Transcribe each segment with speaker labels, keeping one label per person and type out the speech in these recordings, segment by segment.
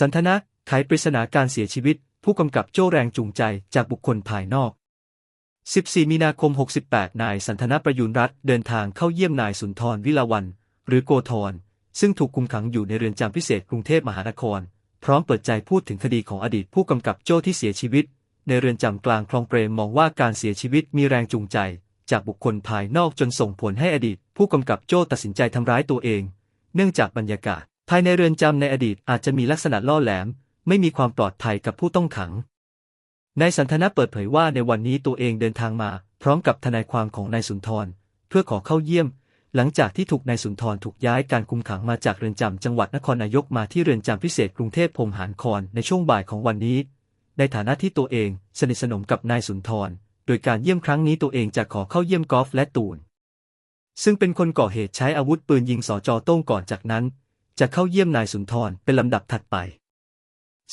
Speaker 1: สันทนะไขปริศนาการเสียชีวิต ผู้กำกับโจ้แรงจูงใจจากบุคคลภายนอก 14 มีนาคม 68 นายสันทนาประยุนรัตน์เดินทางเข้าเยี่ยมนายสุนทรวิลาวัน หรือโกธร ซึ่งถูกคุมขังอยู่ในเรือนจำพิเศษกรุงเทพมหานคร พร้อมเปิดใจพูดถึงคดีของอดีตผู้กำกับโจ้ที่เสียชีวิต ในเรือนจำกลางคลองเปรมมองว่าการเสียชีวิตมีแรงจูงใจ จากบุคคลภายนอกจนส่งผลให้อดีต ผู้กำกับโจ้ตัดสินใจทำร้ายตัวเอง เนื่องจากบรรยากาศ ภายในเรือนจำในอดีตอาจจะมีลักษณะล่อแหลม ไม่มีความปลอดภัยกับผู้ต้องขัง นายสันทนาเปิดเผยว่าในวันนี้ตัวเองเดินทางมา พร้อมกับทนายความของนายสุนทร เพื่อขอเข้าเยี่ยม หลังจากที่ถูกนายสุนทรถูกย้ายการคุมขังมาจากเรือนจำจังหวัดนครนายกมาที่เรือนจำพิเศษกรุงเทพพรมหานครในช่วงบ่ายของวันนี้ ในฐานะที่ตัวเองสนิทสนมกับนายสุนทร โดยการเยี่ยมครั้งนี้ตัวเองจะขอเข้าเยี่ยมกอล์ฟและตูน ซึ่งเป็นคนก่อเหตุใช้อาวุธปืนยิงสอจอโต้งก่อนจากนั้น จะเข้าเยี่ยมนายสุนทรเป็นลำดับถัดไป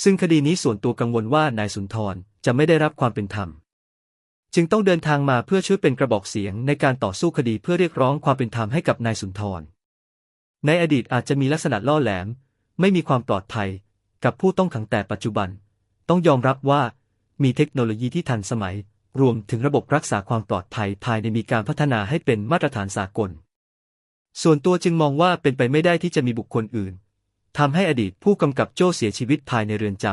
Speaker 1: ซึ่งคดีนี้ส่วนตัวกังวลว่านายสุนทรจะไม่ได้รับความเป็นธรรม จึงต้องเดินทางมาเพื่อช่วยเป็นกระบอกเสียงในการต่อสู้คดีเพื่อเรียกร้องความเป็นธรรมให้กับนายสุนทร ในอดีตอาจจะมีลักษณะล่อแหลม ไม่มีความปลอดภัย กับผู้ต้องขังแต่ปัจจุบัน ต้องยอมรับว่ามีเทคโนโลยีที่ทันสมัย รวมถึงระบบรักษาความปลอดภัยภายในมีการพัฒนาให้เป็นมาตรฐานสากล ส่วนตัวจึงมองว่าเป็นไปไม่ได้ที่จะมีบุคคลอื่นทำให้อดีตผู้กำกับโจ้เสียชีวิตภายในเรือนจ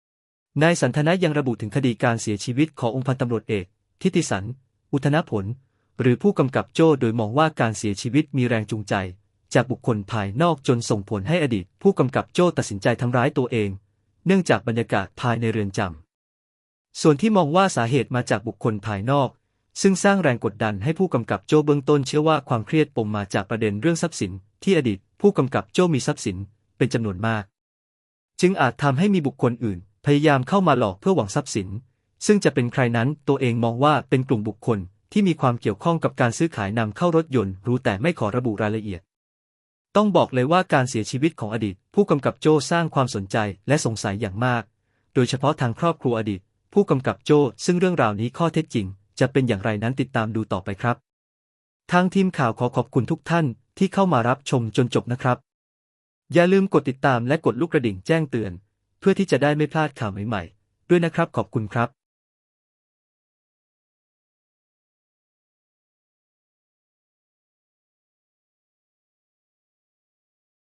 Speaker 1: ำ นายสันทนะยังระบุถึงคดีการเสียชีวิตขององค์พันตำรวจเอก ทิติสัน อุทนผล หรือผู้กำกับโจ้โดยมองว่าการเสียชีวิตมีแรงจูงใจ จากบุคคลภายนอกจนส่งผลให้อดีต ผู้กำกับโจ้ตัดสินใจทำร้ายตัวเอง เนื่องจากบรรยากาศภายในเรือนจำ ส่วนที่มองว่าสาเหตุมาจากบุคคลภายนอก ซึ่งสร้างแรงกดดันให้ผู้กำกับโจเบื้องต้นเชื่อว่าความเครียดปมมาจากประเด็นเรื่องทรัพย์สิน ที่อดีตผู้กำกับโจมีทรัพย์สิน เป็นจำนวนมาก จึงอาจทำให้มีบุคคลอื่น พยายามเข้ามาหลอกเพื่อหวังทรัพย์สิน ซึ่งจะเป็นใครนั้นตัวเองมองว่าเป็นกลุ่มบุคคลที่มีความเกี่ยวข้องกับการซื้อขายนำเข้ารถยนต์ รู้แต่ไม่ขอระบุรายละเอียด ต้องบอกเลยว่าการเสียชีวิตของอดีต ผู้กำกับโจสร้างความสนใจและสงสัยอย่างมาก โดยเฉพาะทางครอบครัวอดีต ผู้กำกับโจซึ่งเรื่องราวนี้ข้อเท็จจริง จะเป็นอย่างไรนั้นติดตามดูต่อไปครับ ทางทีมข่าวขอขอบคุณทุกท่านที่เข้ามารับชมจนจบนะครับ อย่าลืมกดติดตามและกดลูกกระดิ่งแจ้งเตือน เพื่อที่จะได้ไม่พลาดข่าวใหม่ๆ ด้วยนะครับขอบคุณครับ